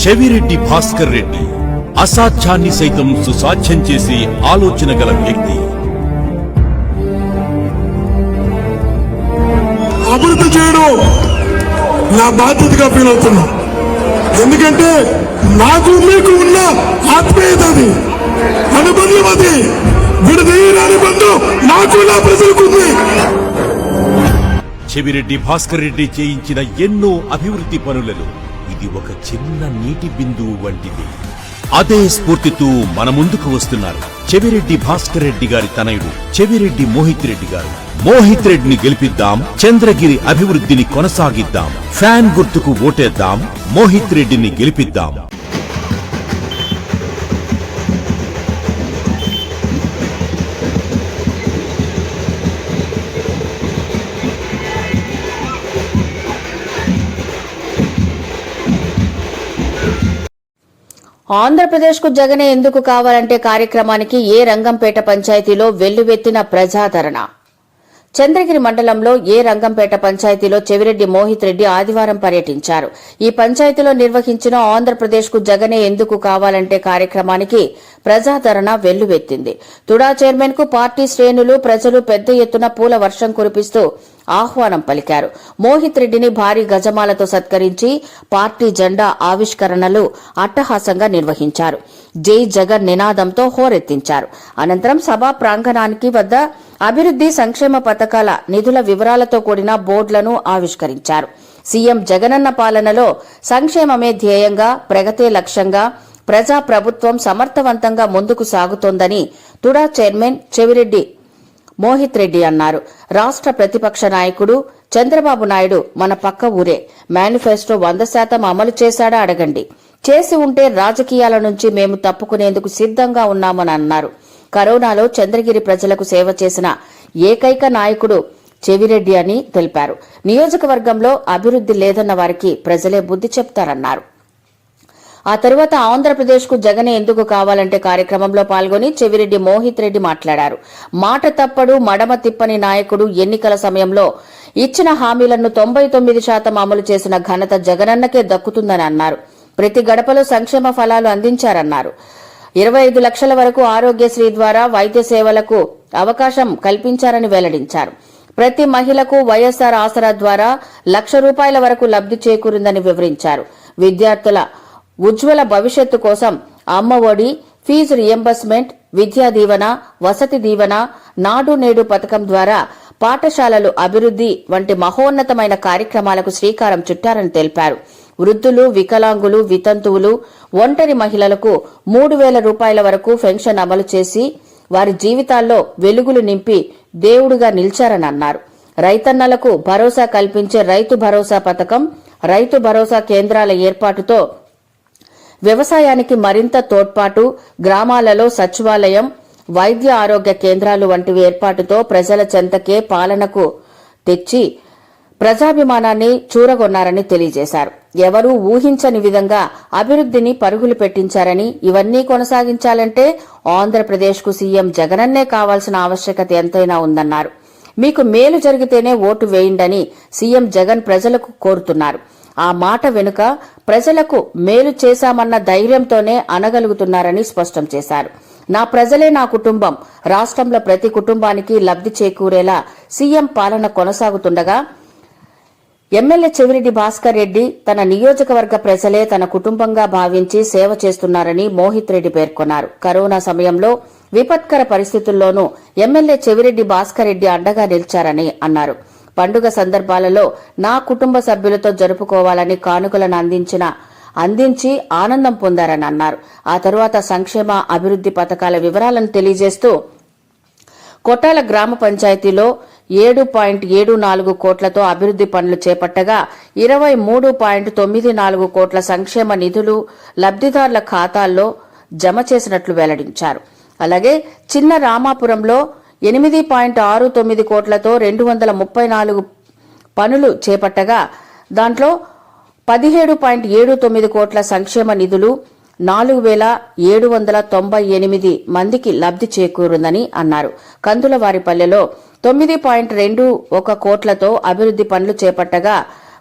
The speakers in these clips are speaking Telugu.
చెవిరెడ్డి భాస్కర్ రెడ్డి అసాధ్యాన్ని సైతం సుసాధ్యం చేసే ఆలోచన గల వ్యక్తి. అభివృద్ధి చేయడం నా బాధ్యతగా ఫీల్ అవుతున్నా. ఎందుకంటే నాకు మీకు ఉన్న ఆత్మీయత అది. అనుబంధం అది. విడదీయని అనుబంధం నాకు నా ప్రజలకు ఉంది. చెవిరెడ్డి భాస్కర్ రెడ్డి చేయించిన ఎన్నో అభివృద్ధి పనులలో ఇది ఒక చిన్న నీటి బిందువు వంటిది. అదే స్ఫూర్తితో మన ముందుకు వస్తున్నారు చెవిరెడ్డి భాస్కర్ రెడ్డి గారి తనయుడు చెవిరెడ్డి మోహిత్ రెడ్డి గారు. మోహిత్ రెడ్డిని గెలిపిద్దాం చంద్రగిరి అభివృద్ధిని కొనసాగిద్దాం ఫ్యాన్ గుర్తుకు ఓటేద్దాం మోహిత్ రెడ్డిని గెలిపిద్దాం. ఆంధ్రప్రదేశ్కు జగనే ఎందుకు కావాలంటే కార్యక్రమానికి ఏ రంగంపేట పంచాయతీలో వెల్లువెత్తిన ప్రజాదరణ? చంద్రగిరి మండలంలో ఏ రంగంపేట పంచాయతీలో చెవిరెడ్డి మోహిత్ రెడ్డి ఆదివారం పర్యటించారు. ఈ పంచాయతీలో నిర్వహించిన ఆంధ్రప్రదేశ్కు జగనే ఎందుకు కావాలంటే కార్యక్రమానికి ప్రజాదరణ వెల్లువెత్తింది. తుడా చైర్మన్కు పార్టీ శ్రేణులు ప్రజలు పెద్ద ఎత్తున పూల వర్షం కురిపిస్తూ ఆహ్వానం పలికారు. మోహిత్ రెడ్డిని భారీ గజమాలతో సత్కరించి పార్టీ జెండా ఆవిష్కరణలు అట్టహాసంగా నిర్వహించారు. జై జగన్ నినాదంతో హోరెత్తించారు. అనంతరం సభా ప్రాంగణానికి వద్ద అభివృద్ది సంక్షేమ పథకాల నిధుల వివరాలతో కూడిన బోర్డులను ఆవిష్కరించారు. సీఎం జగనన్న పాలనలో సంక్షేమమే ధ్యేయంగా ప్రగతే లక్ష్యంగా ప్రజా ప్రభుత్వం సమర్థవంతంగా ముందుకు సాగుతోందని తుడా చైర్మన్ చెవిరెడ్డి మోహిత్ రెడ్డి అన్నారు. రాష్ట్ర ప్రతిపక్ష నాయకుడు చంద్రబాబు నాయుడు మన పక్క ఊరే. మేనిఫెస్టో వంద శాతం అమలు చేశాడా అడగండి. చేసి ఉంటే రాజకీయాల నుంచి మేము తప్పుకునేందుకు సిద్ధంగా ఉన్నామని అన్నారు. కరోనాలో చంద్రగిరి ప్రజలకు సేవ చేసిన ఏకైక నాయకుడు చెవిరెడ్డి అని తెలిపారు. నియోజకవర్గంలో అభివృద్ధి లేదన్న వారికి ప్రజలే బుద్ధి చెప్తారన్నారు. ఆ తరువాత ఆంధ్రప్రదేశ్కు జగనే ఎందుకు కావాలంటే కార్యక్రమంలో పాల్గొని చెవిరెడ్డి మోహిత్ రెడ్డి మాట్లాడారు. మాట తప్పడు మడమ తిప్పని నాయకుడు ఎన్నికల సమయంలో ఇచ్చిన హామీలను తొంభై తొమ్మిది శాతం అమలు చేసిన ఘనత జగనన్నకే దక్కుతుందని అన్నారు. ప్రతి గడపలో సంక్షేమ ఫలాలు అందించారన్నారు. ఇరవై ఐదు లక్షల వరకు ఆరోగ్యశ్రీ ద్వారా వైద్య సేవలకు అవకాశం కల్పించారని వెల్లడించారు. ప్రతి మహిళకు వైఎస్ఆర్ ఆసరా ద్వారా లక్ష రూపాయల వరకు లబ్ధి చేకూరిందని వివరించారు. విద్యార్థుల ఉజ్వల భవిష్యత్తు కోసం అమ్మ ఒడి ఫీజు రియంబర్స్మెంట్ విద్యా దీవెన వసతి దీవెన నాడు నేడు పథకం ద్వారా పాఠశాలలు అభివృద్ధి వంటి మహోన్నతమైన కార్యక్రమాలకు శ్రీకారం చుట్టారని తెలిపారు. వృద్ధులు వికలాంగులు వితంతువులు ఒంటరి మహిళలకు మూడు వేల రూపాయల వరకు పెన్షన్ అమలు చేసి వారి జీవితాల్లో వెలుగులు నింపి దేవుడుగా నిలిచారని అన్నారు. రైతన్నలకు భరోసా కల్పించే రైతు భరోసా పథకం రైతు భరోసా కేంద్రాల ఏర్పాటుతో వ్యవసాయానికి మరింత తోడ్పాటు గ్రామాలలో సచివాలయం వైద్య ఆరోగ్య కేంద్రాలు వంటివి ఏర్పాటుతో ప్రజల చెంతకే పాలనకు తెచ్చి ప్రజాభిమానాన్ని చూరగొన్నారని తెలియజేశారు. ఎవరూ ఊహించని విధంగా అభివృద్ధిని పరుగులు పెట్టించారని ఇవన్నీ కొనసాగించాలంటే ఆంధ్రప్రదేశ్కు సీఎం జగనన్నే కావాల్సిన ఆవశ్యకత ఎంతైనా ఉందన్నారు. మీకు మేలు జరిగితేనే ఓటు వేయండని సీఎం జగన్ ప్రజలకు కోరుతున్నారు. ఆ మాట వెనుక ప్రజలకు మేలు చేశామన్న ధైర్యంతోనే అనగలుగుతున్నారని స్పష్టం చేశారు. నా ప్రజలే నా కుటుంబం. రాష్ట్రంలో ప్రతి కుటుంబానికి లబ్ధి చేకూరేలా సీఎం పాలన కొనసాగుతుండగా ఎమ్మెల్యే చెవిరెడ్డి భాస్కర్ రెడ్డి తన నియోజకవర్గ ప్రజలే తన కుటుంబంగా భావించి సేవ చేస్తున్నారని మోహిత్ రెడ్డి పేర్కొన్నారు. కరోనా సమయంలో విపత్కర పరిస్థితుల్లోనూ ఎమ్మెల్యే చెవిరెడ్డి భాస్కర్ రెడ్డి అండగా నిలిచారని అన్నారు. పండుగ సందర్భాలలో నా కుటుంబ సభ్యులతో జరుపుకోవాలని కానుకలను అందించిన అందించి ఆనందం పొందారని అన్నారు. ఆ తరువాత సంక్షేమ అభివృద్ది పథకాల వివరాలను తెలియజేస్తూ కొట్టాల గ్రామ పంచాయతీలో ఏడు పాయింట్ ఏడు నాలుగు కోట్లతో అభివృద్ది పనులు చేపట్టగా ఇరవై మూడు పాయింట్ తొమ్మిది నాలుగు కోట్ల సంక్షేమ నిధులు లబ్ధిదారుల ఖాతాల్లో జమ చేసినట్లు వెల్లడించారు. అలాగే చిన్న రామాపురంలో ఎనిమిది పాయింట్ ఆరు తొమ్మిది కోట్లతో రెండు వందల ముప్పై నాలుగు పనులు చేపట్టగా దాంట్లో పదిహేడు పాయింట్ ఏడు తొమ్మిది కోట్ల సంక్షేమ నిధులు నాలుగు వేల ఏడు వందల తొంభై ఎనిమిది మందికి లబ్ధి చేకూరుందని అన్నారు. కందులవారిపల్లెలో తొమ్మిది పాయింట్ రెండు ఒక కోట్లతో అభివృద్ది పనులు చేపట్టగా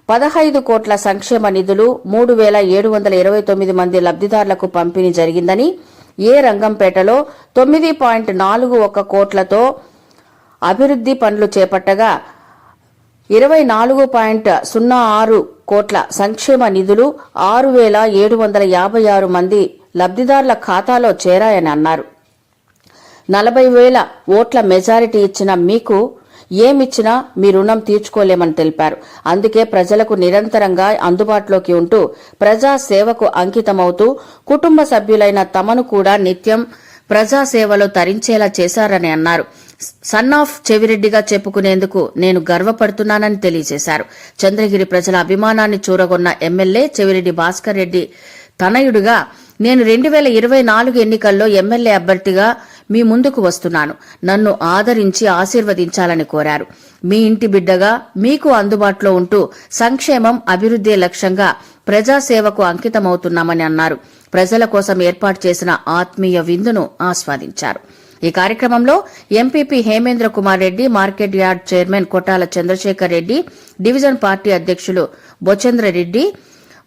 పదహైదు కోట్ల సంక్షేమ నిధులు మూడు వేల ఏడు వందల ఇరవై తొమ్మిది మంది లబ్దిదారులకు పంపిణీ జరిగిందని ఏ రంగంపేటలో తొమ్మిది పాయింట్ నాలుగు ఒక కోట్లతో అభివృద్ది పనులు చేపట్టగా ఇరవై నాలుగు పాయింట్ సున్నా ఆరు కోట్ల సంక్షేమ నిధులు ఆరు వేల ఏడు వందల యాభై ఆరు మంది లబ్దిదారుల ఖాతాలో చేరాయని అన్నారు. నలభై వేల ఓట్ల మెజారిటీ ఇచ్చిన మీకు ఏమిచ్చినా మీ రుణం తీర్చుకోలేమని తెలిపారు. అందుకే ప్రజలకు నిరంతరంగా అందుబాటులోకి ఉంటూ ప్రజా సేవకు అంకితమవుతూ కుటుంబ సభ్యులైన తమను కూడా నిత్యం ప్రజాసేవలో తరించేలా చేశారని అన్నారు. సన్ ఆఫ్ చెవిరెడ్డిగా చెప్పుకునేందుకు నేను గర్వపడుతున్నానని తెలియజేశారు. చంద్రగిరి ప్రజల అభిమానాన్ని చూరగొన్న ఎమ్మెల్యే చెవిరెడ్డి భాస్కర్ రెడ్డి తనయుడుగా నేను రెండు వేల ఇరవై నాలుగు ఎన్నికల్లో ఎమ్మెల్యే అభ్యర్థిగా మీ ముందుకు వస్తున్నాను. నన్ను ఆదరించి ఆశీర్వదించాలని కోరారు. మీ ఇంటి బిడ్డగా మీకు అందుబాటులో ఉంటూ సంక్షేమం అభివృద్ధి లక్ష్యంగా ప్రజాసేవకు అంకితమవుతున్నామని అన్నారు. ప్రజల కోసం ఏర్పాటు చేసిన ఆత్మీయ విందును ఆస్వాదించారు. ఈ కార్యక్రమంలో MPP Hemendra Kumar Reddy market yard chairman Kottala Chandrasekhar Reddy division party అధ్యక్షులు బొచంద్ర రెడ్డి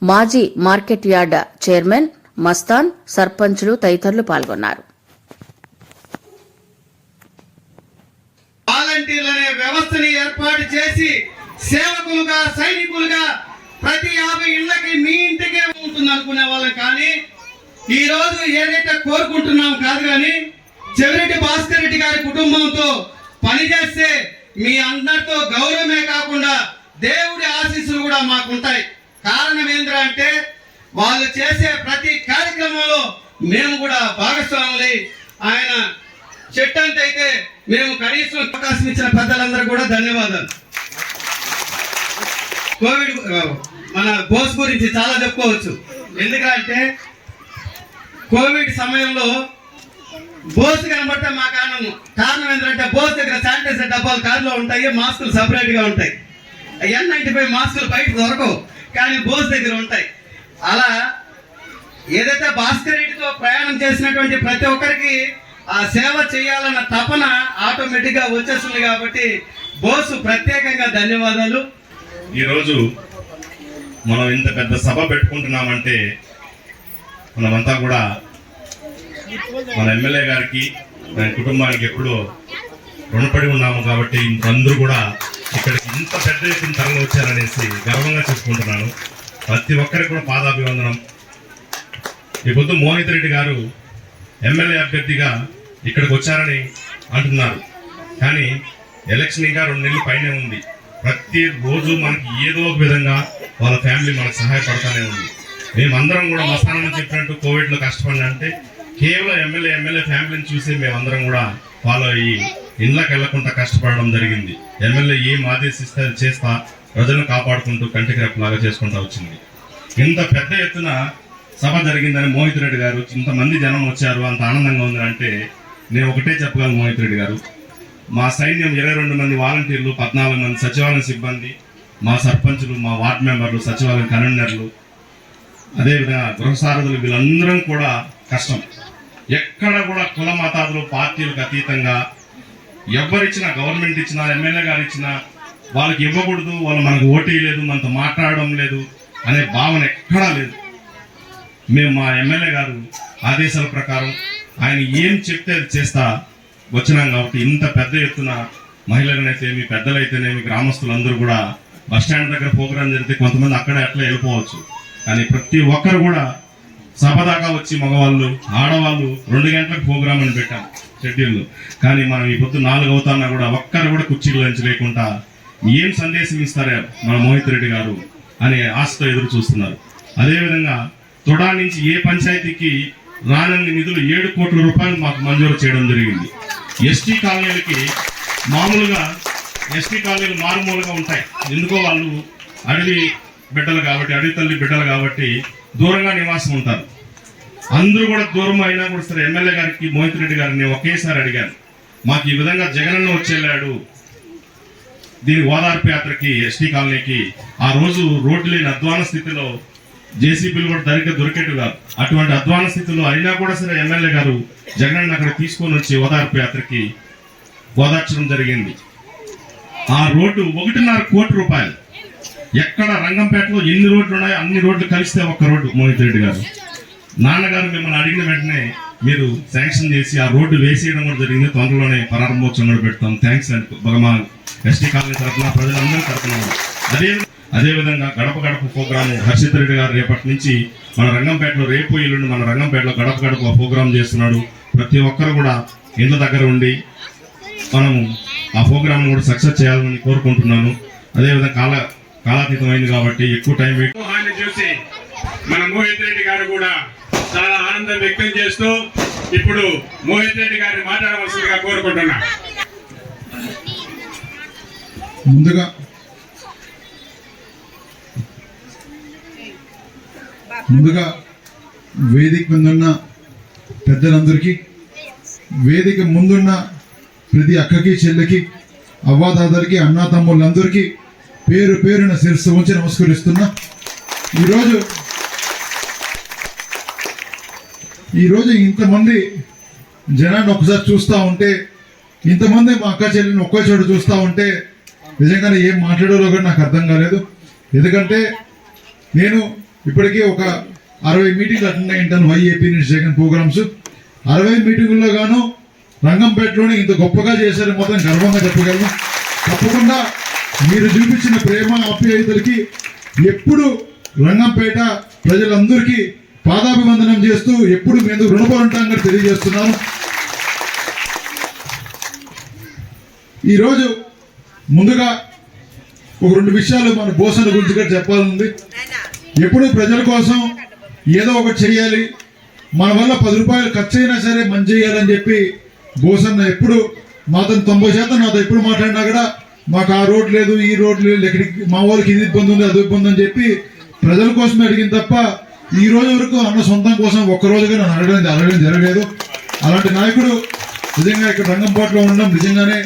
మాజీ మార్కెట్ యార్డ్ చైర్మన్ మస్తాన్ సర్పంచ్లు తదితరులు పాల్గొన్నారు. వాలంటీర్లు వ్యవస్థని ఏర్పాటు చేసి సేవకులుగా సైనికులుగా ప్రతి యాభై ఇళ్ళకి మీ ఇంటికే ఉంటుంది అనుకునే వాళ్ళం కానీ ఈ రోజు ఏదైతే కోరుకుంటున్నాం కాదు కానీ చెవిరెడ్డి భాస్కర్ రెడ్డి గారి కుటుంబంతో పనిచేస్తే మీ అందరితో గౌరవమే కాకుండా దేవుడి ఆశీస్సులు కూడా మాకుంటాయి. కారణం ఏంటంటే వాళ్ళు చేసే ప్రతి కార్యక్రమంలో మేము కూడా భాగస్వాములై ఆయన చెట్టంత అయితే మేము కనీసం అవకాశం ఇచ్చిన పెద్దలందరూ కూడా ధన్యవాదాలు. కోవిడ్ మన బోస్ గురించి చాలా చెప్పుకోవచ్చు. ఎందుకంటే కోవిడ్ సమయంలో బోస్ కనబడటం మా కారణం కారణం ఏంటంటే బోస్ దగ్గర శానిటైజర్ డబ్బాలు కారులో ఉంటాయి మాస్కులు సపరేట్గా ఉంటాయి. ఎన్ నైన్టీ ఫైవ్ మాస్కులు బయట దొరకవు కానీ బోస్ దగ్గర ఉంటాయి. అలా ఏదైతే భాస్కర్ రెడ్డితో ప్రయాణం చేసినటువంటి ప్రతి ఒక్కరికి ఆ సేవ చేయాలన్న తపన ఆటోమేటిక్గా వచ్చేస్తుంది కాబట్టి బోసు ప్రత్యేకంగా ధన్యవాదాలు. ఈరోజు మనం ఇంత పెద్ద సభ పెట్టుకుంటున్నామంటే మనమంతా కూడా మన ఎమ్మెల్యే గారికి దాని కుటుంబానికి ఎప్పుడూ రుణపడి ఉన్నాము కాబట్టి అందరూ కూడా ఇక్కడికి ఇంత పెద్ద ఎత్తున తరలి వచ్చారనేసి గర్వంగా చెప్పుకుంటున్నాను. ప్రతి ఒక్కరికి కూడా పాదాభివందనం. ఈ పొద్దు మోహిత్ రెడ్డి గారు ఎమ్మెల్యే అభ్యర్థిగా ఇక్కడికి వచ్చారని అంటున్నారు. కానీ ఎలక్షన్ ఇంకా రెండు నెలలు పైనే ఉంది. ప్రతి రోజు మనకి ఏదో ఒక విధంగా వాళ్ళ ఫ్యామిలీ మనకు సహాయపడతానే ఉంది. మేమందరం కూడా మస్తానం చెప్పినట్టు కోవిడ్లో లో అంటే కేవలం ఎమ్మెల్యే ఎమ్మెల్యే ఫ్యామిలీని చూసి మేమందరం కూడా ఫాలో అయ్యి ఇళ్ళకి వెళ్ళకుండా కష్టపడడం జరిగింది. ఎమ్మెల్యే ఏం ఆదేశిస్తే అది చేస్తా ప్రజలను కాపాడుకుంటూ కంటికి రెప్పలాగా చేసుకుంటా వచ్చింది. ఇంత పెద్ద ఎత్తున సభ జరిగిందని మోహిత్ రెడ్డి గారు ఇంతమంది జనం వచ్చారు అంత ఆనందంగా ఉంది అంటే నేను ఒకటే చెప్పగలను మోహిత్ రెడ్డి గారు. మా సైన్యం ఇరవై రెండు మంది వాలంటీర్లు పద్నాలుగు మంది సచివాలయం సిబ్బంది మా సర్పంచులు మా వార్డ్ మెంబర్లు సచివాలయం కన్వీనర్లు అదేవిధంగా గృహసారథులు వీళ్ళందరం కూడా కష్టం. ఎక్కడ కూడా కుల మతాదులు పార్టీలకు అతీతంగా ఎవరిచ్చినా గవర్నమెంట్ ఇచ్చినా ఎమ్మెల్యే గారు ఇచ్చినా వాళ్ళకి ఇవ్వకూడదు వాళ్ళు మనకు ఓటీ లేదు మనతో మాట్లాడడం లేదు అనే భావన ఎక్కడా లేదు. మేము మా ఎమ్మెల్యే గారు ఆదేశాల ప్రకారం ఆయన ఏం చెప్తే అది చేస్తా వచ్చినాం కాబట్టి ఇంత పెద్ద ఎత్తున మహిళలనైతేనేమి పెద్దలైతేనేమి గ్రామస్తులందరూ కూడా బస్ స్టాండ్ దగ్గర ప్రోగ్రాం జరిగితే కొంతమంది అక్కడే అట్లా వెళ్ళిపోవచ్చు. కానీ ప్రతి ఒక్కరు కూడా సభ దాకా వచ్చి మగవాళ్ళు ఆడవాళ్ళు రెండు గంటలకు ప్రోగ్రామ్ అని పెట్టాం షెడ్యూల్ కానీ మనం ఈ పొద్దు నాలుగు అవుతున్నా కూడా ఒక్కరు కూడా కుర్చీలు నుంచి లేకుండా ఏం సందేశం ఇస్తారే మన మోహిత్ రెడ్డి గారు అనే ఆశతో ఎదురు చూస్తున్నారు. అదేవిధంగా తొడా నుంచి ఏ పంచాయతీకి రానన్ని నిధులు ఏడు కోట్ల రూపాయలు మాకు మంజూరు చేయడం జరిగింది. ఎస్టీ కాలనీలకి మామూలుగా ఎస్టీ కాలనీలు మారుమూలుగా ఉంటాయి. ఎందుకో వాళ్ళు అడవి బిడ్డలు కాబట్టి అడవి తల్లి బిడ్డలు కాబట్టి దూరంగా నివాసం ఉంటారు. అందరూ కూడా దూరం అయినా కూడా సరే ఎమ్మెల్యే గారికి మోహిత్ రెడ్డి గారిని నేను ఒకేసారి అడిగాను. మాకు ఈ విధంగా జగనన్న వచ్చేళ్ళాడు. దీని ఓదార్పు యాత్రకి ఎస్టీ కాలనీకి ఆ రోజు రోడ్డు లేని అధ్వాన స్థితిలో జేసీబీలు కూడా దరిగ్గా దొరికేట్టు కాదు. అటువంటి అధ్వాన స్థితిలో అయినా కూడా సరే ఎమ్మెల్యే గారు జగనన్న అక్కడ తీసుకొని వచ్చి ఓదార్పు యాత్రకి ఓదార్చడం జరిగింది. ఆ రోడ్డు ఒకటిన్నర కోటి రూపాయలు. ఎక్కడ రంగంపేటలో ఎన్ని రోడ్లు ఉన్నాయో అన్ని రోడ్లు కలిస్తే ఒక్క రోడ్డు మోహిత్ రెడ్డి గారు. నాన్నగారు మిమ్మల్ని అడిగిన వెంటనే మీరు శాంక్షన్ చేసి ఆ రోడ్డు వేసేయడం కూడా జరిగింది. తొందరలోనే ప్రారంభోత్సవం కూడా పెడతాం. థ్యాంక్స్ అండి భగవాన్ ఎస్టీ కాలనీ తరఫున ప్రజలందరూ తరఫున అదే అదేవిధంగా గడప గడప ప్రోగ్రాం హర్షిత్ రెడ్డి గారు రేపటి నుంచి మన రంగంపేటలో రేపు ఎల్లుండి మన రంగంపేటలో గడప గడప ప్రోగ్రాం చేస్తున్నాడు. ప్రతి ఒక్కరు కూడా ఇండ్ల దగ్గర ఉండి మనము ఆ ప్రోగ్రామ్ కూడా సక్సెస్ చేయాలని కోరుకుంటున్నాను. అదేవిధంగా కాల కాలాతీతం అయింది కాబట్టి ఎక్కువ టైం సమూహాన్ని చూసి మన మోహిత్ రెడ్డి గారు కూడా చాలా ఆనందం వ్యక్తం చేస్తూ ఇప్పుడు మోహిత్ రెడ్డి గారిని మాట్లాడవలసిందిగా కోరుకుంటున్నా. ముందుగా ముందుగా వేదిక ముందున్న పెద్దలందరికీ వేదిక ముందున్న ప్రతి అక్కకి చెల్లెకి అవ్వాదాదరికి అన్నా తమ్ముళ్ళందరికీ పేరు పేరున శిరస్సు ఉంచి నమస్కరిస్తున్నా. ఈరోజు ఈరోజు ఇంతమంది జనాన్ని ఒకసారి చూస్తూ ఉంటే ఇంతమంది మా అక్క చెల్లిని ఒక్కో చోటు చూస్తూ ఉంటే నిజంగానే ఏం మాట్లాడాలో కూడా నాకు అర్థం కాలేదు. ఎందుకంటే నేను ఇప్పటికీ ఒక అరవై మీటింగ్లు అటెండ్ అయి ఉంటాను వైఏపీ నుంచి జగన్ ప్రోగ్రామ్స్. అరవై మీటింగుల్లో గాను రంగంపేటలోనే ఇంత గొప్పగా చేశారు మొత్తం గర్వంగా చెప్పగలను. తప్పకుండా మీరు చూపించిన ప్రేమ ఆప్యాయతలకి ఎప్పుడు రంగంపేట ప్రజలందరికీ పాదాభివందనం చేస్తూ ఎప్పుడు మేము రుణపడి ఉంటామని తెలియజేస్తున్నాను. ఈరోజు ముందుగా ఒక రెండు విషయాలు మన బోసన గురించి కూడా చెప్పాలనుంది. ఎప్పుడు ప్రజల కోసం ఏదో ఒకటి చేయాలి మన వల్ల పది రూపాయలు ఖర్చు అయినా సరే మంచి చేయాలని చెప్పి బోసన్న ఎప్పుడు మాతో తొంభై శాతం నాతో ఎప్పుడు మాట్లాడినా కూడా మాకు ఆ రోడ్ లేదు ఈ రోడ్ లేదు ఎక్కడికి మా వాళ్ళకి ఇది ఇబ్బంది ఉంది అది ఇబ్బంది అని చెప్పి ప్రజల కోసమే అడిగింది తప్ప ఈ రోజు వరకు అన్న సొంతం కోసం ఒక్క రోజుగా నన్ను అడగడం అడగడం జరగలేదు. అలాంటి నాయకుడు నిజంగా ఇక్కడ రంగంపాట్లో ఉండడం నిజంగానే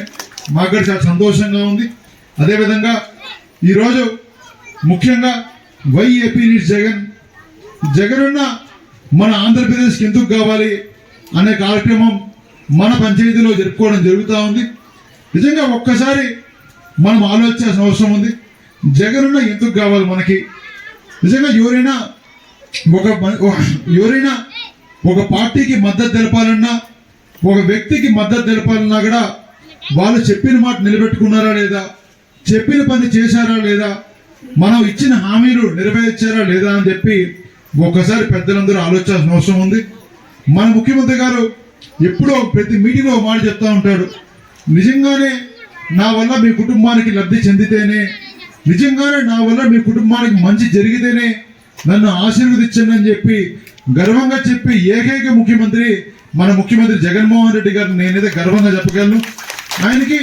మాకు కూడా చాలా సంతోషంగా ఉంది. అదేవిధంగా ఈరోజు ముఖ్యంగా వైఏపీ జగన్ జగనున్న మన ఆంధ్రప్రదేశ్కి ఎందుకు కావాలి అనే కార్యక్రమం మన పంచాయతీలో జరుపుకోవడం జరుగుతూ ఉంది. నిజంగా ఒక్కసారి మనం ఆలోచించాల్సిన అవసరం ఉంది. జగనున్న ఎందుకు కావాలి మనకి? నిజంగా ఎవరైనా ఒక ఒక- ఎవరైనా ఒక పార్టీకి మద్దతు తెలపాలన్నా ఒక వ్యక్తికి మద్దతు తెలపాలన్నా కూడా వాళ్ళు చెప్పిన మాట నిలబెట్టుకున్నారా లేదా? చెప్పిన పని చేశారా లేదా? మనం ఇచ్చిన హామీలు నెరవేర్చారా లేదా అని చెప్పి ఒక్కసారి పెద్దలందరూ ఆలోచించాల్సిన అవసరం ఉంది. మన ముఖ్యమంత్రి గారు ఎప్పుడో ప్రతి మీటింగ్లో మాట చెప్తా ఉంటాడు. నిజంగానే నా వల్ల మీ కుటుంబానికి లబ్ధి చెందితేనే నిజంగానే నా వల్ల మీ కుటుంబానికి మంచి జరిగితేనే నన్ను ఆశీర్వదించండి అని చెప్పి గర్వంగా చెప్పి ఏకైక ముఖ్యమంత్రి మన ముఖ్యమంత్రి జగన్మోహన్ రెడ్డి గారు నేనైతే గర్వంగా చెప్పగలను. ఆయనకి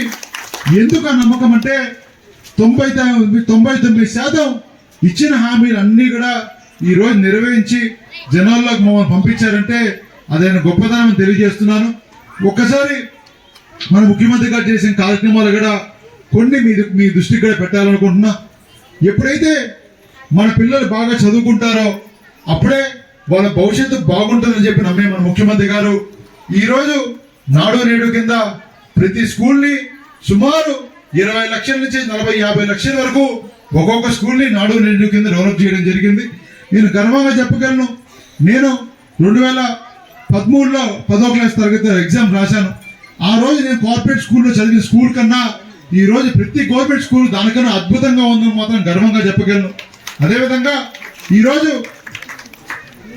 ఎందుకు ఆ నమ్మకం అంటే తొంభై తొంభై తొమ్మిది శాతం ఇచ్చిన హామీలు అన్నీ కూడా ఈరోజు నిర్వహించి నెరవేర్చి జనాల్లోకి మమ్మల్ని పంపించారంటే అదైన గొప్పతనం తెలియజేస్తున్నాను. ఒక్కసారి మన ముఖ్యమంత్రి గారు చేసిన కార్యక్రమాలు కూడా కొన్ని మీ మీ దృష్టికి కూడా పెట్టాలనుకుంటున్నా. ఎప్పుడైతే మన పిల్లలు బాగా చదువుకుంటారో అప్పుడే వాళ్ళ భవిష్యత్తు బాగుంటుందని చెప్పి నమ్మే మన ముఖ్యమంత్రి గారు. ఈరోజు నాడు నేడు కింద ప్రతి స్కూల్ని సుమారు ఇరవై లక్షల నుంచి నలభై యాభై లక్షల వరకు ఒక్కొక్క స్కూల్ని నాడు నేడు కింద డెవలప్ చేయడం జరిగింది. నేను గర్వంగా చెప్పగలను. నేను రెండు వేల పదమూడులో పదో క్లాస్ తరగతి ఎగ్జామ్ రాశాను. ఆ రోజు నేను కార్పొరేట్ స్కూల్లో చదివిన స్కూల్ కన్నా ఈ రోజు ప్రతి గవర్నమెంట్ స్కూల్ దానికన్నా అద్భుతంగా ఉందని మాత్రం గర్వంగా చెప్పగలను. అదేవిధంగా ఈరోజు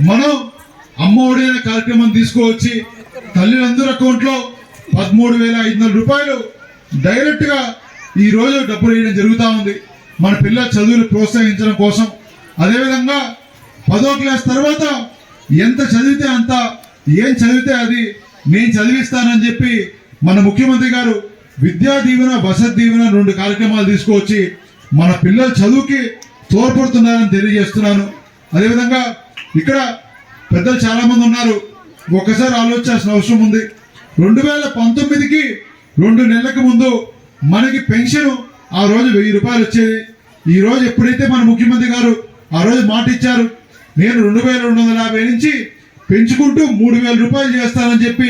మనం అమ్మఒడి అనే కార్యక్రమం తీసుకువచ్చి తల్లిదండ్రుల అకౌంట్లో పదమూడు వేల ఐదు వందల రూపాయలు డైరెక్ట్గా ఈరోజు ఈ రోజు డబ్బులు వేయడం జరుగుతూ ఉంది. మన పిల్లల చదువులు ప్రోత్సహించడం కోసం. అదేవిధంగా పదో క్లాస్ తర్వాత ఎంత చదివితే అంత ఏం చదివితే అది నేను చదివిస్తానని చెప్పి మన ముఖ్యమంత్రి గారు విద్యా దీవెన వసతి దీవెన రెండు కార్యక్రమాలు తీసుకువచ్చి మన పిల్లల చదువుకి తోడ్పడుతున్నారని తెలియజేస్తున్నాను. అదేవిధంగా ఇక్కడ పెద్దలు చాలామంది ఉన్నారు. ఒక్కసారి ఆలోచించాల్సిన అవసరం ఉంది. రెండు వేల పంతొమ్మిదికి రెండు నెలలకు ముందు మనకి పెన్షన్ ఆ రోజు వెయ్యి రూపాయలు వచ్చేది. ఈ రోజు ఎప్పుడైతే మన ముఖ్యమంత్రి గారు ఆ రోజు మాట ఇచ్చారు నేను రెండు వేల రెండు వందల యాభై నుంచి పెంచుకుంటూ మూడు వేల రూపాయలు చేస్తానని చెప్పి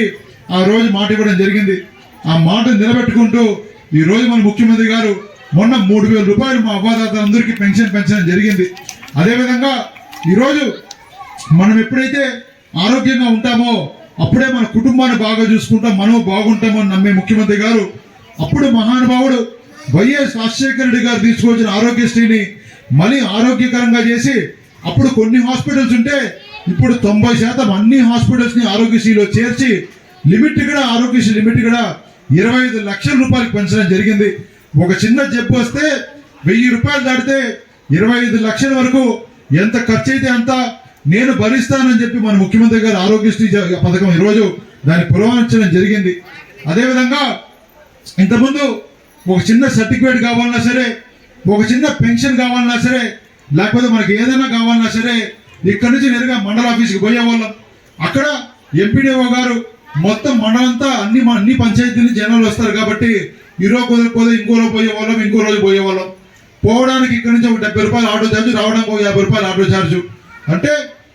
ఆ రోజు మాట ఇవ్వడం జరిగింది. ఆ మాట నిలబెట్టుకుంటూ ఈ రోజు మన ముఖ్యమంత్రి గారు మొన్న మూడు వేల రూపాయలు మా అవ్వాదాతలందరికీ పెన్షన్ పెంచడం జరిగింది. అదేవిధంగా ఈరోజు మనం ఎప్పుడైతే ఆరోగ్యంగా ఉంటామో అప్పుడే మన కుటుంబాన్ని బాగా చూసుకుంటాం మనం బాగుంటామని నమ్మే ముఖ్యమంత్రి గారు అప్పుడు మహానుభావుడు వైఎస్ రాజశేఖర రెడ్డి గారు తీసుకొచ్చిన ఆరోగ్యశ్రీని మళ్ళీ ఆరోగ్యకరంగా చేసి అప్పుడు కొన్ని హాస్పిటల్స్ ఉంటే ఇప్పుడు తొంభై శాతం అన్ని హాస్పిటల్స్ని ఆరోగ్యశ్రీలో చేర్చి లిమిట్ కూడా ఆరోగ్యశ్రీ లిమిట్ కూడా ఇరవై ఐదు లక్షల రూపాయలకు పెంచడం జరిగింది. ఒక చిన్న జబ్బు వస్తే వెయ్యి రూపాయలు దాటితే ఇరవై ఐదు లక్షల వరకు ఎంత ఖర్చు అయితే అంత నేను భరిస్తానని చెప్పి మన ముఖ్యమంత్రి గారు ఆరోగ్యశ్రీ పథకం ఈరోజు దాన్ని పురమాయించడం జరిగింది. అదేవిధంగా ఇంతకుముందు ఒక చిన్న సర్టిఫికేట్ కావాలన్నా సరే ఒక చిన్న పెన్షన్ కావాలన్నా సరే లేకపోతే మనకి ఏదైనా కావాలన్నా సరే ఇక్కడి నుంచి నేరుగా మండల ఆఫీస్కి పోయేవాళ్ళం. అక్కడ ఎంపీడీఓ గారు మొత్తం మండలంతా అన్ని అన్ని పంచాయతీ నుంచి జనాలు వస్తారు కాబట్టి ఈరోజు కుదరకపోతే ఇంకో రోజు పోయేవాళ్ళం ఇంకో రోజు పోయేవాళ్ళం. పోవడానికి ఇక్కడ నుంచి ఒక డెబ్బై రూపాయలు ఆటో ఛార్జ్ రావడానికి ఒక యాభై రూపాయలు ఆటో ఛార్జ్. అంటే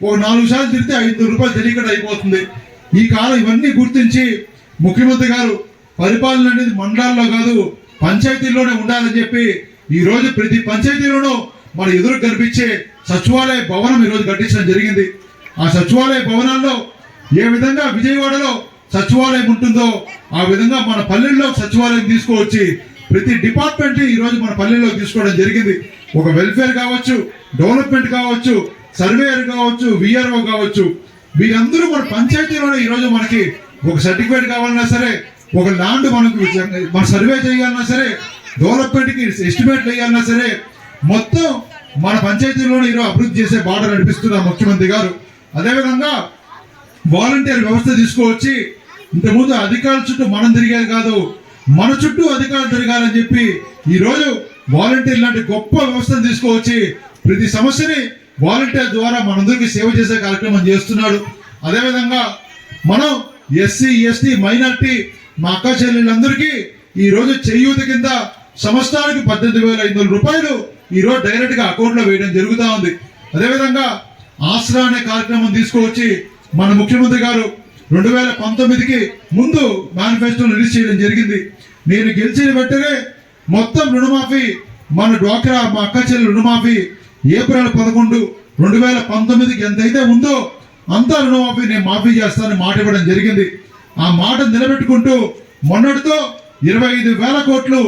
ఒక నాలుగు సార్లు తిరిగితే ఐదు రూపాయలు తెలియకుండా అయిపోతుంది. ఈ కాలం ఇవన్నీ గుర్తించి ముఖ్యమంత్రి గారు పరిపాలన అనేది మండలాల్లో కాదు పంచాయతీల్లోనే ఉండాలని చెప్పి ఈ రోజు ప్రతి పంచాయతీలోనూ మన ఎదురు కనిపించే సచివాలయ భవనం ఈరోజు కట్టించడం జరిగింది. ఆ సచివాలయ భవనాల్లో ఏ విధంగా విజయవాడలో సచివాలయం ఉంటుందో ఆ విధంగా మన పల్లెల్లో సచివాలయం తీసుకువచ్చి ప్రతి డిపార్ట్మెంట్ ఈరోజు మన పల్లెల్లో తీసుకోవడం జరిగింది. ఒక వెల్ఫేర్ కావచ్చు డెవలప్మెంట్ కావచ్చు సర్వేయర్ కావచ్చు విఆర్ఓ కావచ్చు. వీరందరూ మన పంచాయతీలోనే ఈరోజు మనకి ఒక సర్టిఫికేట్ కావాలన్నా సరే ఒక ల్యాండ్ మనకు మన సర్వే చేయాలన్నా సరే డెవలప్మెంట్కి ఎస్టిమేట్ వేయాలన్నా సరే మొత్తం మన పంచాయతీలోనే ఈరోజు అభివృద్ధి చేసే బాట నడిపిస్తున్న ముఖ్యమంత్రి గారు. అదేవిధంగా వాలంటీర్ వ్యవస్థ తీసుకువచ్చి ఇంతకుముందు అధికారుల చుట్టూ మనం తిరిగేది కాదు మన చుట్టూ అధికారులు తిరగాలని చెప్పి ఈరోజు వాలంటీర్ లాంటి గొప్ప వ్యవస్థను తీసుకువచ్చి ప్రతి సమస్యని వాలంటీర్ ద్వారా మనందరికీ సేవ చేసే కార్యక్రమం చేస్తున్నాడు. అదేవిధంగా మనం ఎస్సీ ఎస్టీ మైనార్టీ మా అక్క చెల్లెళ్ళందరికీ ఈరోజు చేయూత కింద సంవత్సరానికి పద్దెనిమిది వేల ఐదు వందల రూపాయలు ఈరోజు డైరెక్ట్గా డైరెక్ట్గా వేయడం జరుగుతూ ఉంది. అదేవిధంగా ఆసరా అనే కార్యక్రమం తీసుకువచ్చి మన ముఖ్యమంత్రి గారు రెండు వేల పంతొమ్మిదికి ముందు మేనిఫెస్టో రిలీజ్ చేయడం జరిగింది. నేను గెలిచిన వెంటనే మొత్తం రుణమాఫీ మన డ్వాక్రా మా అక్క చెల్లి రుణమాఫీ ఏప్రిల్ పదకొండు రెండు వేల పంతొమ్మిదికి ఎంతైతే ఉందో అంతా రుణమాఫీ నేను మాఫీ చేస్తానని మాట ఇవ్వడం జరిగింది. ఆ మాట నిలబెట్టుకుంటూ మొన్నటితో ఇరవై ఐదు వేల కోట్లు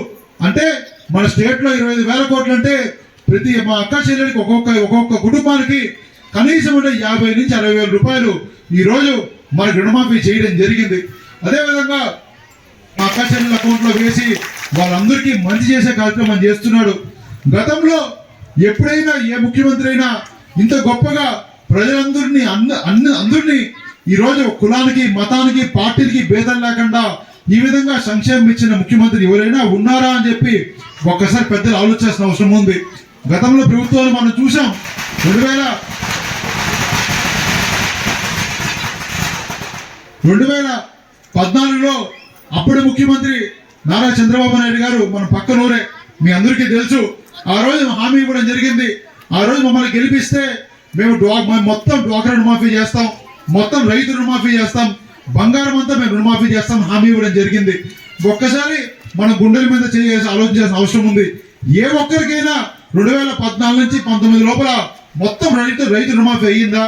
అంటే మన స్టేట్లో ఇరవై ఐదు వేల కోట్లు అంటే ప్రతి మా అక్క చెల్లెలకి ఒక్కొక్క ఒక్కొక్క కుటుంబానికి కనీసం అంటే యాభై నుంచి అరవై వేల రూపాయలు ఈరోజు మరి మనకి రుణమాఫీ చేయడం జరిగింది. అదేవిధంగా మా అక్క చెల్లెల అకౌంట్లో వేసి వాళ్ళందరికీ మంచి చేసే కార్యక్రమం చేస్తున్నాడు. గతంలో ఎప్పుడైనా ఏ ముఖ్యమంత్రి అయినా ఇంత గొప్పగా ప్రజలందరినీ అన్న అన్ని అందరినీ ఈరోజు కులానికి మతానికి పార్టీలకి భేదం లేకుండా ఈ విధంగా సంక్షేమం ఇచ్చిన ముఖ్యమంత్రి ఎవరైనా ఉన్నారా అని చెప్పి ఒక్కసారి పెద్దలు ఆలోచించాల్సిన అవసరం ఉంది. గతంలో ప్రభుత్వాలు మనం చూసాం రెండు వేల రెండు వేల పద్నాలుగులో అప్పటి ముఖ్యమంత్రి నారా చంద్రబాబు నాయుడు గారు మన పక్కనూరే మీ అందరికీ తెలుసు. ఆ రోజు హామీ ఇవ్వడం జరిగింది. ఆ రోజు మమ్మల్ని గెలిపిస్తే మేము డ్వా మేము మొత్తం డ్వాక్రా రుణమాఫీ చేస్తాం. మొత్తం రైతు రుణమాఫీ చేస్తాం. బంగారం అంతా మేము రుణమాఫీ చేస్తాం హామీ ఇవ్వడం జరిగింది. ఒక్కసారి మన గుండెల మీద చేయాల్సి ఆలోచించాల్సిన అవసరం ఉంది. ఏ ఒక్కరికైనా రెండు వేల పద్నాలుగు నుంచి పంతొమ్మిది లోపల మొత్తం రైతు రైతు రుణమాఫీ అయ్యిందా?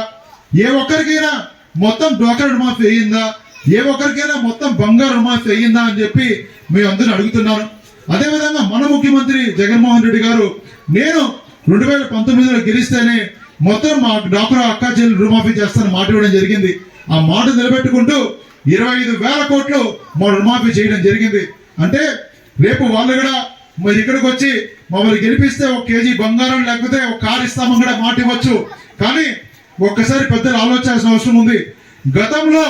ఏ ఒక్కరికైనా మొత్తం డ్వాక్రా రుణమాఫీ అయ్యిందా? ఏ ఒక్కరికైనా మొత్తం బంగారు రుణమాఫీ అయ్యిందా అని చెప్పి మేము అందరిని అడుగుతున్నాను అదేవిధంగా మన ముఖ్యమంత్రి జగన్మోహన్ రెడ్డి గారు నేను రెండు వేల పంతొమ్మిదిలో గెలిస్తేనే మొత్తం మా డాక్టర్ అక్కా చెల్లి రుణమాఫీ చేస్తాను మాట ఇవ్వడం జరిగింది. ఆ మాట నిలబెట్టుకుంటూ ఇరవై ఐదు వేల కోట్లు మా రుణమాఫీ చేయడం జరిగింది. అంటే రేపు వాళ్ళు కూడా మరి ఇక్కడికి వచ్చి మమ్మల్ని గెలిపిస్తే ఒక కేజీ బంగారం లేకపోతే ఒక కారు ఇస్తామని కూడా మాట ఇవ్వచ్చు. కానీ ఒక్కసారి పెద్దలు ఆలోచించాల్సిన అవసరం ఉంది. గతంలో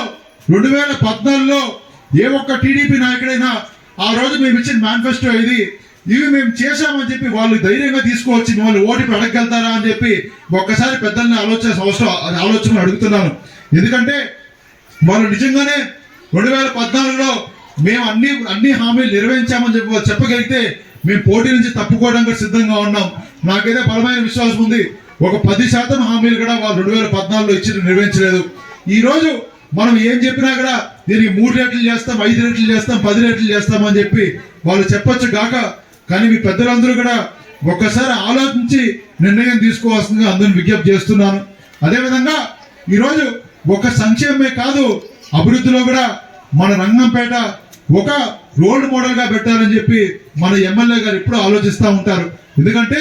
రెండు వేల పద్నాలుగులో ఏ ఒక్క టీడీపీ నాయకుడైనా ఆ రోజు మేము ఇచ్చిన మేనిఫెస్టో ఇది ఇవి మేము చేశామని చెప్పి వాళ్ళు ధైర్యంగా తీసుకువచ్చి. మిమ్మల్ని ఓటిపి అడగగలుగుతారా అని చెప్పి ఒక్కసారి పెద్దల్ని ఆలోచించాల్సిన అవసరం ఆలోచన అడుగుతున్నాను. ఎందుకంటే వాళ్ళు నిజంగానే రెండు వేల పద్నాలుగులో మేము అన్ని అన్ని హామీలు నిర్వహించామని చెప్పి చెప్పగలిగితే మేము పోటీ నుంచి తప్పుకోవడానికి సిద్ధంగా ఉన్నాం. నాకైతే బలమైన విశ్వాసం ఉంది. ఒక పది శాతం హామీలు కూడా వాళ్ళు రెండు వేల పద్నాలుగులో ఇచ్చి నిర్వహించలేదు ఈరోజు మనం ఏం చెప్పినా కూడా దీనికి మూడు రేట్లు చేస్తాం ఐదు రేట్లు చేస్తాం పది రేట్లు చేస్తాం అని చెప్పి వాళ్ళు చెప్పొచ్చు కాక కానీ మీ పెద్దలందరూ కూడా ఒక్కసారి ఆలోచించి నిర్ణయం తీసుకోవాల్సిందిగా అందరిని విజ్ఞప్తి చేస్తున్నాను. అదేవిధంగా ఈరోజు ఒక సంక్షేమమే కాదు అభివృద్ధిలో కూడా మన రంగంపేట ఒక రోల్ మోడల్గా పెట్టాలని చెప్పి మన ఎమ్మెల్యే గారు ఎప్పుడూ ఆలోచిస్తూ ఉంటారు. ఎందుకంటే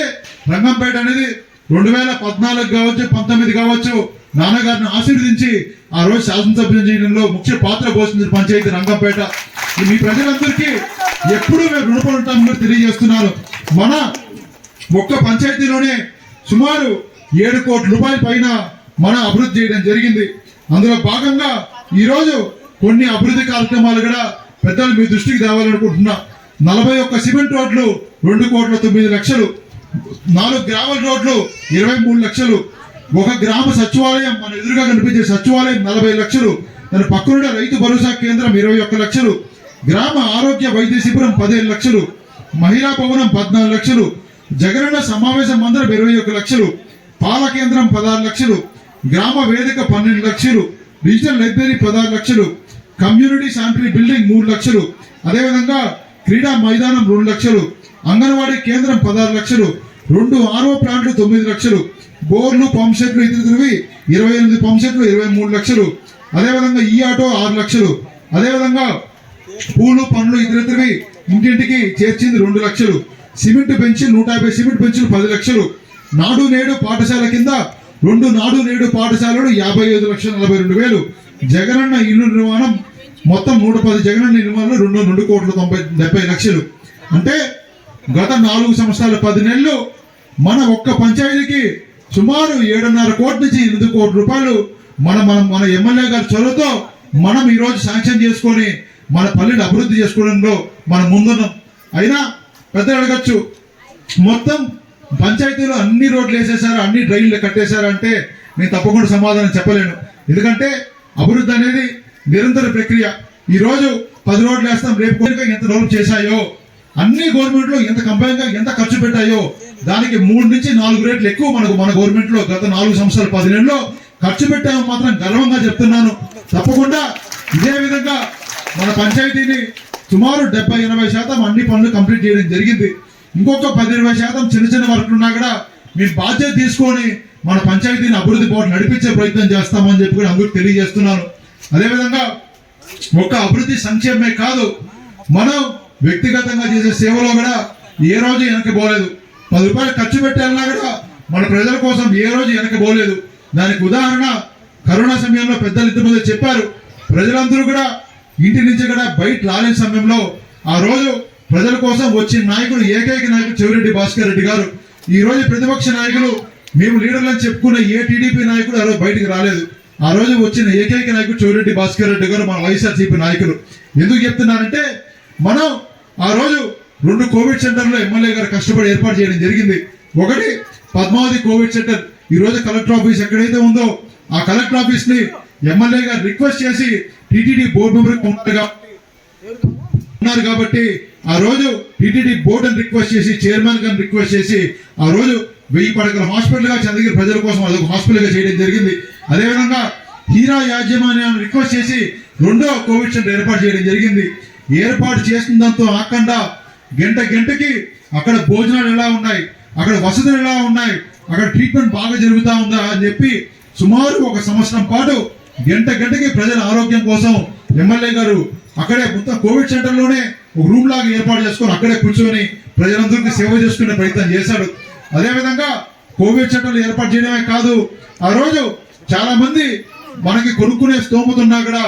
రంగంపేట అనేది రెండు వేల పద్నాలుగు కావచ్చు పంతొమ్మిది కావచ్చు నాన్నగారిని ఆశీర్వదించి ఆ రోజు శాసనసభ్యులు చేయడంలో ముఖ్య పాత్ర పోషించిన పంచాయతీ రంగంపేట. మీ ప్రజలందరికీ ఎప్పుడూ మేము రుణపడి ఉంటామని తెలియజేస్తున్నారు. మన ఒక్క పంచాయతీలోనే సుమారు ఏడు కోట్ల రూపాయల పైన మన అభివృద్ధి చేయడం జరిగింది. అందులో భాగంగా ఈరోజు కొన్ని అభివృద్ధి కార్యక్రమాలు కూడా పెద్దలు మీ దృష్టికి తేవాలనుకుంటున్నా. నలభై ఒక్క సిమెంట్ రోడ్లు రెండు కోట్ల తొమ్మిది లక్షలు నాలుగు గ్రావెల్ రోడ్లు ఇరవై మూడు లక్షలు ఒక గ్రామ సచివాలయం మన ఎదురుగా కనిపించే సచివాలయం నలభై లక్షలు దాని పక్కనున్న రైతు భరోసా కేంద్రం ఇరవై ఒక్క లక్షలు గ్రామ ఆరోగ్య వైద్య శిబిరం పదిహేను లక్షలు మహిళా భవనం పద్నాలుగు లక్షలు జగనన్న సమావేశ మందిరం ఇరవై లక్షలు పాల కేంద్రం పదహారు లక్షలు గ్రామ వేదిక పన్నెండు లక్షలు డిజిటల్ లైబ్రరీ పదహారు లక్షలు కమ్యూనిటీ శానిటరీ బిల్డింగ్ మూడు లక్షలు అదేవిధంగా క్రీడా మైదానం రెండు లక్షలు అంగన్వాడీ కేంద్రం పదహారు లక్షలు రెండు ఆరో ప్లాంట్లు తొమ్మిది లక్షలు బోర్లు పంప్ సెట్లు ఇతరువి ఇరవై ఎనిమిది పంప్ సెట్లు ఇరవై మూడు లక్షలు అదేవిధంగా ఈ ఆటో ఆరు లక్షలు అదేవిధంగా పూలు పండ్లు ఇతరితరవి ఇంటింటికి చేర్చింది రెండు లక్షలు సిమెంట్ బెంచ్ నూట యాభై సిమెంట్ బెంచులు పది లక్షలు నాడు నేడు పాఠశాల కింద రెండు నాడు నేడు పాఠశాలలు యాభై ఐదు లక్షల నలభై రెండు వేలు. జగనన్న ఇల్లు నిర్మాణం మొత్తం నూట పది జగనన్న నిర్మాణం రెండు రెండు కోట్ల తొంభై డెబ్బై లక్షలు. అంటే గత నాలుగు సంవత్సరాల పది నెలలు మన ఒక్క పంచాయతీకి సుమారు ఏడున్నర కోట్ల నుంచి ఎనిమిది కోట్ల రూపాయలు మన మనం మన ఎమ్మెల్యే గారి చొరవతో మనం ఈరోజు శాంక్షన్ చేసుకొని మన పల్లెని అభివృద్ధి చేసుకోవడంలో మనం ముందున్నాం. అయినా పెద్దలు అడగచ్చు మొత్తం పంచాయతీలో అన్ని రోడ్లు వేసేసారు అన్ని డ్రైన్లు కట్టేశారు అంటే నేను తప్పకుండా సమాధానం చెప్పలేను. ఎందుకంటే అభివృద్ధి అనేది నిరంతర ప్రక్రియ. ఈరోజు పది రోడ్లు వేస్తాం రేపు కోరిక ఎంత డెవలప్ చేశాయో అన్ని గవర్నమెంట్లు ఎంత కంపెనీగా ఎంత ఖర్చు పెట్టాయో దానికి మూడు నుంచి నాలుగు రేట్లు ఎక్కువ మనకు మన గవర్నమెంట్లో గత నాలుగు సంవత్సరాలు పదిహేనులో ఖర్చు పెట్టాము మాత్రం గర్వంగా చెప్తున్నాను. తప్పకుండా ఇదే విధంగా మన పంచాయతీని సుమారు డెబ్బై ఎనభై శాతం అన్ని పనులు కంప్లీట్ చేయడం జరిగింది. ఇంకొక పది ఇరవై శాతం చిన్న చిన్న వర్క్లు ఉన్నా కూడా మీరు బాధ్యత తీసుకొని మన పంచాయతీని అభివృద్ధి పోటీ నడిపించే ప్రయత్నం చేస్తామని చెప్పి కూడా అందరికి తెలియజేస్తున్నాను అదేవిధంగా ఒక అభివృద్ధి సంక్షేమమే కాదు మనం వ్యక్తిగతంగా చేసే సేవలో కూడా ఏ రోజు వెనక్కి పోలేదు. పది రూపాయలు ఖర్చు పెట్టాలన్నా కూడా మన ప్రజల కోసం ఏ రోజు వెనక్కి పోలేదు. దానికి ఉదాహరణ కరోనా సమయంలో పెద్దలు ఇంతమంది చెప్పారు. ప్రజలందరూ కూడా ఇంటి నుంచి కూడా బయట రాలేని సమయంలో ఆ రోజు ప్రజల కోసం వచ్చిన నాయకుడు ఏకైక నాయకుడు చెవిరెడ్డి భాస్కర్ రెడ్డి గారు. ఈ రోజు ప్రతిపక్ష నాయకులు మేము లీడర్లని చెప్పుకున్న ఏ టీడీపీ నాయకుడు ఆ రోజు బయటికి రాలేదు. ఆ రోజు వచ్చిన ఏకైక నాయకుడు చెవిరెడ్డి భాస్కర్ రెడ్డి గారు మన వైఎస్ఆర్సీపీ నాయకులు. ఎందుకు చెప్తున్నారంటే మనం ఆ రోజు రెండు కోవిడ్ సెంటర్లో ఎమ్మెల్యే గారు కష్టపడి ఏర్పాటు చేయడం జరిగింది. ఒకటి పద్మావతి కోవిడ్ సెంటర్. ఈ రోజు కలెక్టర్ ఆఫీస్ ఎక్కడైతే ఉందో ఆ కలెక్టర్ ఆఫీస్ని ఎమ్మెల్యే గారు రిక్వెస్ట్ చేసి టీటీడీ బోర్డు మెంబర్ ఉన్నారు కాబట్టి ఆ రోజు టీటీడీ బోర్డు అని రిక్వెస్ట్ చేసి చైర్మన్ గారిని రిక్వెస్ట్ చేసి ఆ రోజు వెయ్యి పడకల హాస్పిటల్గా చంద్రగిరి ప్రజల కోసం అదొక హాస్పిటల్గా చేయడం జరిగింది. అదేవిధంగా హీరా యాజమాన్యాన్ని రిక్వెస్ట్ చేసి రెండో కోవిడ్ సెంటర్ ఏర్పాటు చేయడం జరిగింది. ఏర్పాటు చేసిన దాంతో ఆకుండా గంట గంటకి అక్కడ భోజనాలు ఎలా ఉన్నాయి అక్కడ వసతులు ఎలా ఉన్నాయి అక్కడ ట్రీట్మెంట్ బాగా జరుగుతూ ఉందా అని చెప్పి సుమారు ఒక సంవత్సరం పాటు గంట గంటకి ప్రజల ఆరోగ్యం కోసం ఎమ్మెల్యే గారు అక్కడే మొత్తం కోవిడ్ సెంటర్లోనే ఒక రూమ్ లాగా ఏర్పాటు చేసుకొని అక్కడే కూర్చొని ప్రజలందరికీ సేవ చేసుకునే ప్రయత్నం చేశాడు. అదేవిధంగా కోవిడ్ చట్టాలు ఏర్పాటు చేయడమే కాదు ఆ రోజు చాలా మంది మనకి కొనుక్కునే స్తోమత ఉన్నా కూడా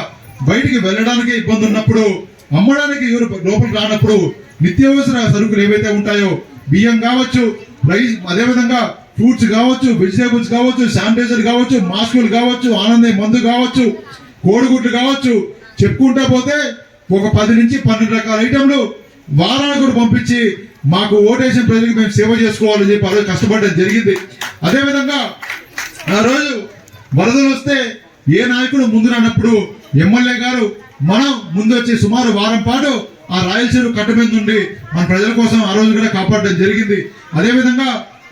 బయటికి వెళ్ళడానికి ఇబ్బంది ఉన్నప్పుడు అమ్మడానికి ఎవరు లోపలికి రానప్పుడు నిత్యావసర సరుకులు ఏవైతే ఉంటాయో బియ్యం కావచ్చు రైస్ అదేవిధంగా ఫ్రూట్స్ కావచ్చు వెజిటేబుల్స్ కావచ్చు శానిటైజర్ కావచ్చు మాస్కులు కావచ్చు ఆనందే మందు కావచ్చు కోడిగుడ్లు కావచ్చు చెప్పుకుంటా పోతే ఒక పది నుంచి పన్నెండు రకాల ఐటెంలు వారానికి కూడా పంపించి మాకు ఓటేసిన ప్రజలకు మేము సేవ చేసుకోవాలని చెప్పి ఆ రోజు కష్టపడడం జరిగింది. అదేవిధంగా ఆ రోజు వరదలు వస్తే ఏ నాయకుడు ముందు రానప్పుడు ఎమ్మెల్యే గారు మనం ముందు వచ్చి సుమారు వారం పాటు ఆ రాయలసీమ కట్ట మీద నుండి మన ప్రజల కోసం ఆ రోజు కూడా కాపాడడం జరిగింది. అదేవిధంగా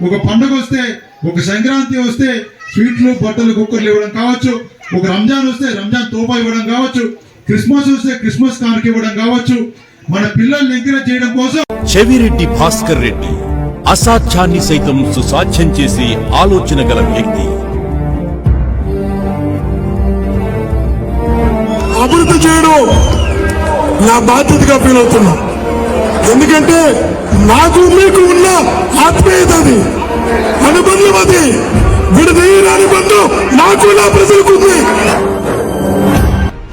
ఒక పండుగ వస్తే ఒక సంక్రాంతి వస్తే స్వీట్లు బట్టలు కుక్కర్లు ఇవ్వడం కావచ్చు. ఒక రంజాన్ వస్తే రంజాన్ తోపా ఇవ్వడం కావచ్చు. క్రిస్మస్ వస్తే క్రిస్మస్ కానుక ఇవ్వడం కావచ్చు. మన పిల్లల్ని ఎంకరేజ్ చేయడం కోసం. చెవిరెడ్డి భాస్కర్ రెడ్డి అసాధ్యాన్ని సైతం సుసాధ్యం చేసే ఆలోచన గల వ్యక్తి. అభివృద్ధి చేయడం నా బాధ్యతగా ఫీల్ అవుతున్నా. ఎందుకంటే నాకు మీకు ఉన్న ఆత్మీయత అది. అనుబంధం అది. విడదీయని అనుబంధం నాకు నా ప్రజలకు ఉంది.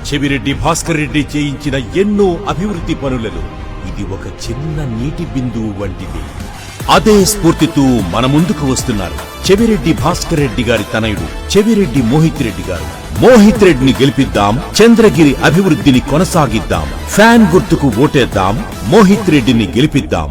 చెవిరెడ్డి భాస్కర్ రెడ్డి చేయించిన ఎన్నో అభివృద్ధి పనులలో ఇది ఒక చిన్న నీటి బిందువు వంటిది. అదే స్ఫూర్తితో మన ముందుకు వస్తున్నారు చెవిరెడ్డి భాస్కర్ రెడ్డి గారి తనయుడు చెవిరెడ్డి మోహిత్ రెడ్డి గారు. మోహిత్ రెడ్డిని గెలిపిద్దాం చంద్రగిరి అభివృద్ధిని కొనసాగిద్దాం ఫ్యాన్ గుర్తుకు ఓటేద్దాం మోహిత్ రెడ్డిని గెలిపిద్దాం.